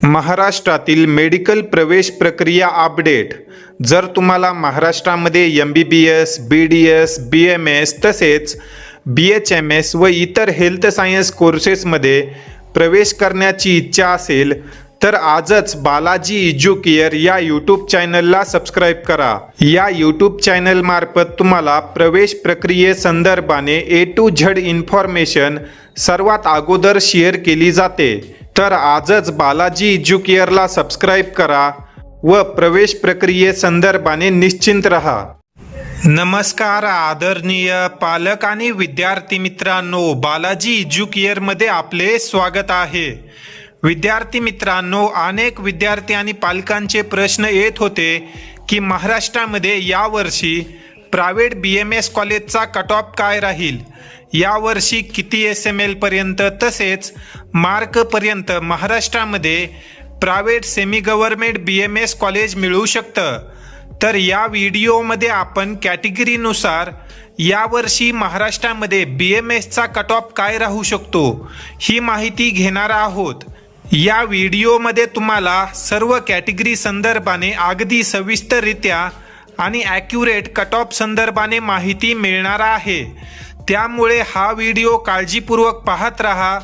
महाराष्ट्रातील मेडिकल प्रवेश प्रक्रिया अपडेट. जर तुम्हाला महाराष्ट्रामध्ये M B B S B D S B M S तसेच बी एच एम एस व इतर हेल्थ सायन्स कोर्सेसमध्ये प्रवेश करण्याची इच्छा असेल तर आजच बालाजी इज्युकेअर या यूट्यूब चॅनलला सबस्क्राईब करा. या यूट्यूब चॅनलमार्फत तुम्हाला प्रवेश प्रक्रियेसंदर्भाने ए टू झड इन्फॉर्मेशन सर्वात अगोदर शेअर केली जाते. तर आजच बालाजी इज्युकेअरला सबस्क्राईब करा व प्रवेश प्रक्रियेसंदर्भाने निश्चिंत रहा. नमस्कार आदरणीय पालक आणि विद्यार्थी मित्रांनो बालाजी इज्युकेअरमध्ये आपले स्वागत आहे. विद्यार्थी मित्रांनो अनेक विद्यार्थी आणि पालकांचे प्रश्न येत होते की महाराष्ट्रामध्ये यावर्षी प्रायव्हेट बी एम एस कॉलेजचा कट ऑफ काय राहील? यावर्षी किती एस एम एलपर्यंत तसेच मार्कपर्यंत महाराष्ट्रामध्ये private semi government B M S college मिळू शकतं. तर या व्हिडिओमध्ये आपण कॅटेगरीनुसार यावर्षी महाराष्ट्रामध्ये बी एम एसचा कट ऑफ काय राहू शकतो ही माहिती घेणार आहोत. या व्हिडिओमध्ये तुम्हाला सर्व कॅटेगरी संदर्भाने अगदी सविस्तररित्या आणि ॲक्युरेट कट ऑफ संदर्भाने माहिती मिळणार आहे. त्यामुळे हा व्हिडिओ काळजीपूर्वक पाहत राहा.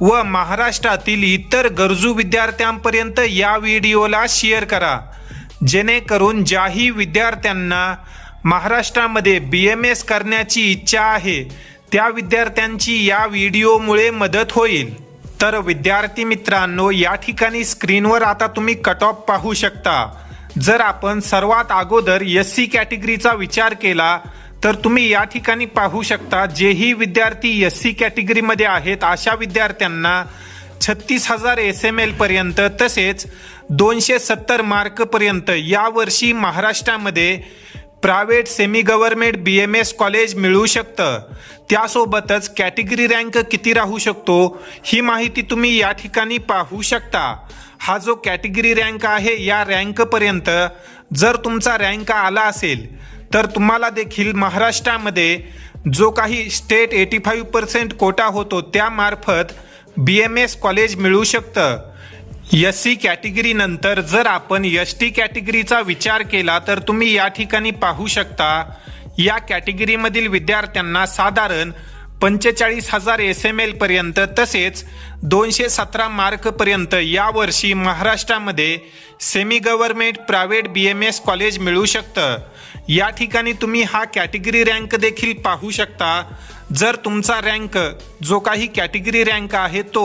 व महाराष्ट्रातील इतर गरजू विद्यार्थ्यांपर्यंत या व्हिडिओला शेअर करा. जेणेकरून ज्याही विद्यार्थ्यांना महाराष्ट्रामध्ये बी एम एस करण्याची इच्छा आहे त्या विद्यार्थ्यांची या व्हिडिओमुळे मदत होईल. तर विद्यार्थी मित्रांनो या ठिकाणी स्क्रीनवर आता तुम्ही कट ऑफ पाहू शकता. जर आपण सर्वात अगोदर एस सी कॅटेगरीचा विचार केला तर तुम्ही या ठिकाणी पाहू शकता जेही विद्यार्थी एस सी कॅटेगरीमध्ये आहेत अशा विद्यार्थ्यांना छत्तीस हजार एस एम एल पर्यंत तसेच दोनशे सत्तर मार्कपर्यंत यावर्षी महाराष्ट्रामध्ये private semi government B M S college मिळू शकतं. त्यासोबतच कॅटेगरी रँक किती राहू शकतो ही माहिती तुम्ही या ठिकाणी पाहू शकता. हा जो कॅटेगरी रँक आहे या रँकपर्यंत जर तुमचा रँक आला असेल तर तुम्हाला देखील महाराष्ट्रामध्ये जो काही state eighty five percent quota होतो त्यामार्फत बी एम एस कॉलेज मिळू शकतं. एस सी कॅटेगरीनंतर जर आपण एस टी कॅटेगरीचा विचार केला तर तुम्ही या ठिकाणी पाहू शकता या कॅटेगरीमधील विद्यार्थ्यांना साधारण पंचेचाळीस हजार एस एम एलपर्यंत तसेच दोनशे सतरा मार्कपर्यंत यावर्षी महाराष्ट्रामध्ये semi government private B M S college मिळू शकतं. या ठिकाणी तुम्ही हा कॅटेगरी रँक देखील पाहू शकता. जर तुमचा रँक जो काही कॅटेगरी रँक आहे तो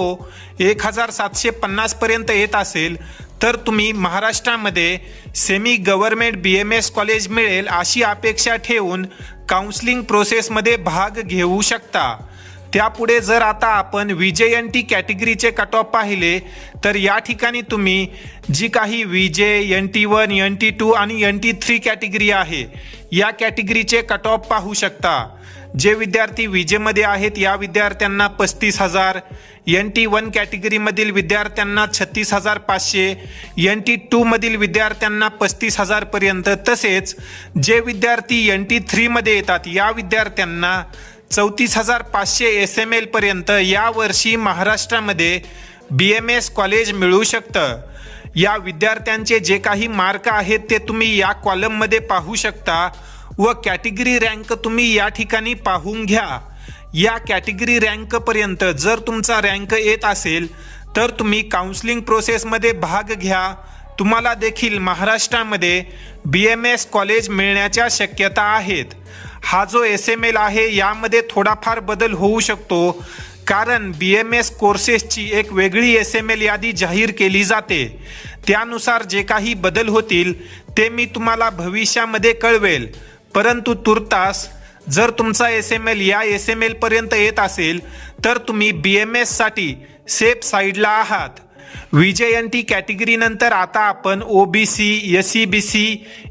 एक हजार सातशे पन्नासपर्यंत येत असेल तर तुम्ही महाराष्ट्रामध्ये semi government B M S college मिळेल अशी अपेक्षा ठेवून काउन्सिलिंग प्रोसेसमध्ये भाग घेऊ शकता. त्यापुढे जर आता आपण विजे एन टी कॅटेगरीचे कट ऑफ पाहिले तर या ठिकाणी तुम्ही जी काही VJ N T one N T two आणि एन टी थ्री कॅटेगरी आहे या कॅटेगरीचे कट ऑफ पाहू शकता. जे विद्यार्थी विजेमध्ये आहेत या विद्यार्थ्यांना पस्तीस हजार एन टी वन कॅटेगरीमधील विद्यार्थ्यांना छत्तीस हजार पाचशे एन टी टूमधील विद्यार्थ्यांना पस्तीस हजारपर्यंत तसेच जे विद्यार्थी एन टी थ्रीमध्ये येतात या विद्यार्थ्यांना चौतीस हजार पाचशे एस एम एलपर्यंत यावर्षी महाराष्ट्रामध्ये बी एम एस कॉलेज मिळू शकतं. या विद्यार्थ्यांचे जे काही मार्क आहेत ते तुम्ही या कॉलममध्ये पाहू शकता व कॅटेगरी रँक तुम्ही या ठिकाणी पाहून घ्या. या कॅटेगरी रँकपर्यंत जर तुमचा रँक येत असेल तर तुम्ही काउन्सिलिंग प्रोसेसमध्ये भाग घ्या. तुम्हाला देखील महाराष्ट्रामध्ये बी एम एस कॉलेज मिळण्याच्या शक्यता आहेत. हा जो एस एम एल आहे यामध्ये थोडाफार बदल होऊ शकतो. कारण बी एम एस कोर्सेसची एक वेगळी एस एम एल यादी जाहीर केली जाते. त्यानुसार जे काही बदल होतील ते मी तुम्हाला भविष्यामध्ये कळवेल. परंतु तुर्तास जर तुमचा एस एम एल या एस एम एलपर्यंत येत असेल तर तुम्ही बी एम एससाठी सेफ साईडला आहात. विजयंती कॅटेगरीनंतर आता आपण O B C S C B C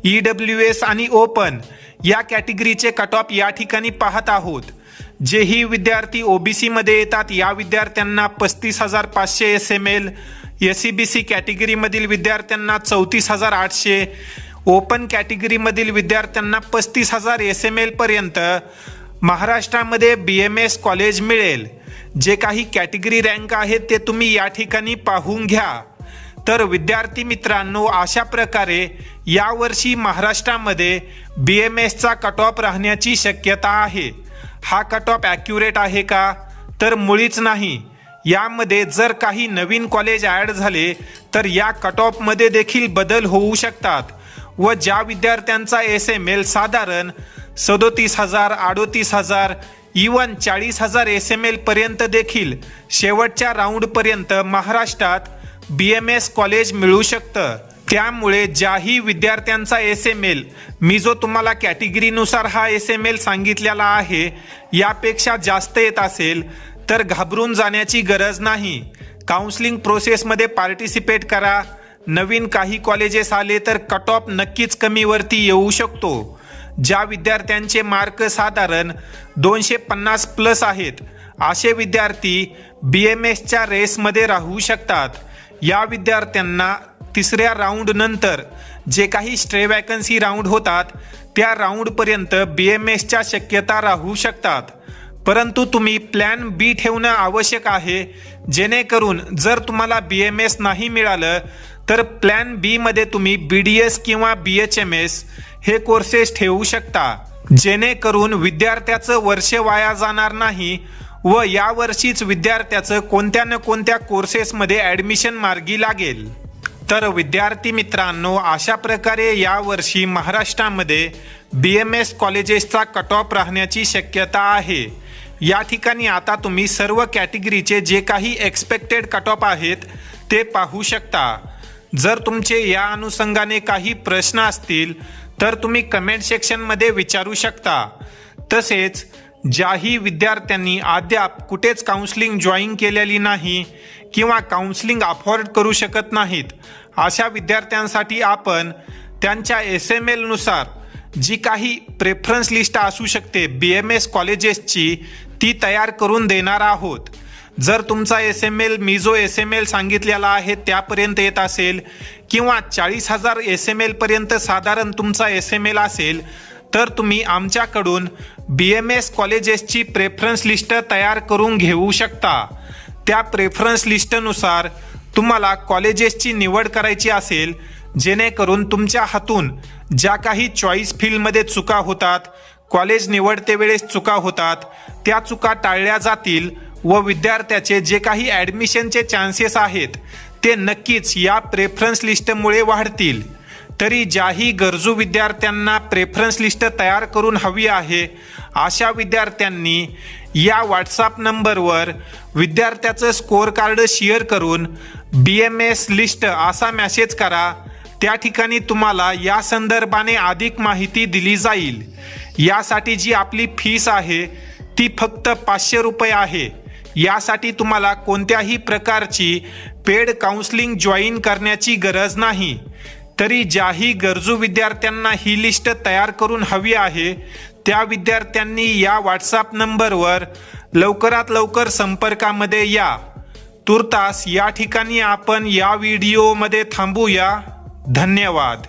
E W S आणि ओपन या कॅटेगरीचे कट ऑफ या ठिकाणी पाहत आहोत. जेही विद्यार्थी ओबीसीमध्ये येतात या विद्यार्थ्यांना पस्तीस हजार पाचशे S M L S C B C कॅटेगरीमधील विद्यार्थ्यांना चौतीस हजार आठशे ओपन कॅटेगरीमधील विद्यार्थ्यांना पस्तीस हजार एस एम एलपर्यंत महाराष्ट्रामध्ये बी एम एस कॉलेज मिळेल. जे काही कॅटेगरी रँक आहेत ते तुम्ही या ठिकाणी पाहून घ्या. तर विद्यार्थी मित्रांनो अशा प्रकारे यावर्षी महाराष्ट्रामध्ये बी एम एसचा कट ऑफ राहण्याची शक्यता आहे. हा कट ऑफ ॲक्युरेट आहे का? तर मुळीच नाही. यामध्ये जर काही नवीन कॉलेज ॲड झाले तर या कट ऑफमध्ये देखील बदल होऊ शकतात व ज्या विद्यार्थ्यांचा एस एम एल साधारण सदोतीस हजार अडोतीस हजार इवन चाळीस हजार एस एम एल पर्यंत देखील शेवटच्या राऊंडपर्यंत महाराष्ट्रात बी एम एस कॉलेज मिळू शकतं. त्यामुळे ज्याही विद्यार्थ्यांचा एस एम एल मी जो तुम्हाला कॅटेगरीनुसार हा एस एम एल सांगितलेला आहे यापेक्षा जास्त येत असेल तर घाबरून जाण्याची गरज नाही. काउन्सिलिंग प्रोसेसमध्ये पार्टिसिपेट करा. नवीन काही कॉलेजेस आले तर कट ऑफ नक्कीच कमीवरती येऊ शकतो. ज्या विद्यार्थ्यांचे मार्क साधारण दोनशे पन्नास प्लस आहेत असे विद्यार्थी बी एम एसच्या रेसमध्ये राहू शकतात. या विद्यार्थ्यांना तिसऱ्या राऊंड नंतर जे काही स्ट्रे वॅकन्सी राऊंड होतात त्या राऊंडपर्यंत बी एम एसच्या शक्यता राहू शकतात. परंतु तुम्ही प्लॅन बी ठेवणं आवश्यक आहे. जेणेकरून जर तुम्हाला बी एम एस नाही मिळालं तर प्लॅन बीमध्ये तुम्ही बी डी एस किंवा बी एच एम एस हे कोर्सेस ठेवू शकता. जेणेकरून विद्यार्थ्याचं वर्ष वाया जाणार नाही व यावर्षीच विद्यार्थ्याचं कोणत्या न कोणत्या कोर्सेसमध्ये ॲडमिशन मार्गी लागेल? तर विद्यार्थी मित्रांनो अशा प्रकारे यावर्षी महाराष्ट्रामध्ये बी एम एस कॉलेजेसचा कट ऑफ राहण्याची शक्यता आहे. या ठिकाणी आता तुम्ही सर्व कॅटेगरीचे जे काही एक्सपेक्टेड कट ऑफ आहेत ते पाहू शकता. जर तुमचे या अनुषंगाने काही प्रश्न असतील तर तुम्ही कमेंट सेक्शनमध्ये विचारू शकता. तसेच ज्याही विद्यार्थ्यांनी अद्याप कुठेच काउन्सिलिंग जॉईन केलेली नाही किंवा काउन्सिलिंग अफोर्ड करू शकत नाहीत अशा विद्यार्थ्यांसाठी आपण त्यांच्या एस एम एलनुसार जी काही प्रेफरन्स लिस्ट असू शकते बी एम एस कॉलेजेसची ती तयार करून देणार आहोत. जर तुमचा एस एम एल मी जो एस एम एल सांगितलेला आहे त्यापर्यंत येत असेल किंवा चाळीस हजार एस एम एलपर्यंत साधारण तुमचा एस एम एल असेल तर तुम्ही आमच्याकडून बी एम एस कॉलेजेसची प्रेफरन्स लिस्ट तयार करून घेऊ शकता. त्या प्रेफरन्स लिस्टनुसार तुम्हाला कॉलेजेसची निवड करायची असेल जेणेकरून तुमच्या हातून ज्या काही चॉईस फील्डमध्ये चुका होतात कॉलेज निवडते वेळेस चुका होतात त्या चुका टाळल्या जातील व विद्यार्थ्याचे जे काही ॲडमिशनचे चान्सेस आहेत ते नक्कीच या प्रेफरन्स लिस्टमुळे वाढतील. तरी ज्याही गरजू विद्यार्थ्यांना प्रेफरन्स लिस्ट तयार करून हवी आहे अशा विद्यार्थ्यांनी या व्हॉट्सअप नंबरवर विद्यार्थ्याचं स्कोअर कार्ड शेअर करून बी एम एस लिस्ट असा मॅसेज करा. त्या ठिकाणी तुम्हाला या संदर्भाने अधिक माहिती दिली जाईल. यासाठी जी आपली फीस आहे ती फक्त पाचशे रुपये आहे. यासाठी तुम्हाला कोणत्याही प्रकारची पेड काउन्सलिंग जॉईन करण्याची गरज नाही. तरी ज्याही गरजू विद्यार्थ्यांना ही लिस्ट तयार करून हवी आहे त्या विद्यार्थ्यांनी या व्हॉट्सअप नंबरवर लवकरात लवकर संपर्कामध्ये या. तुर्तास या ठिकाणी आपण या व्हिडिओमध्ये थांबूया. धन्यवाद.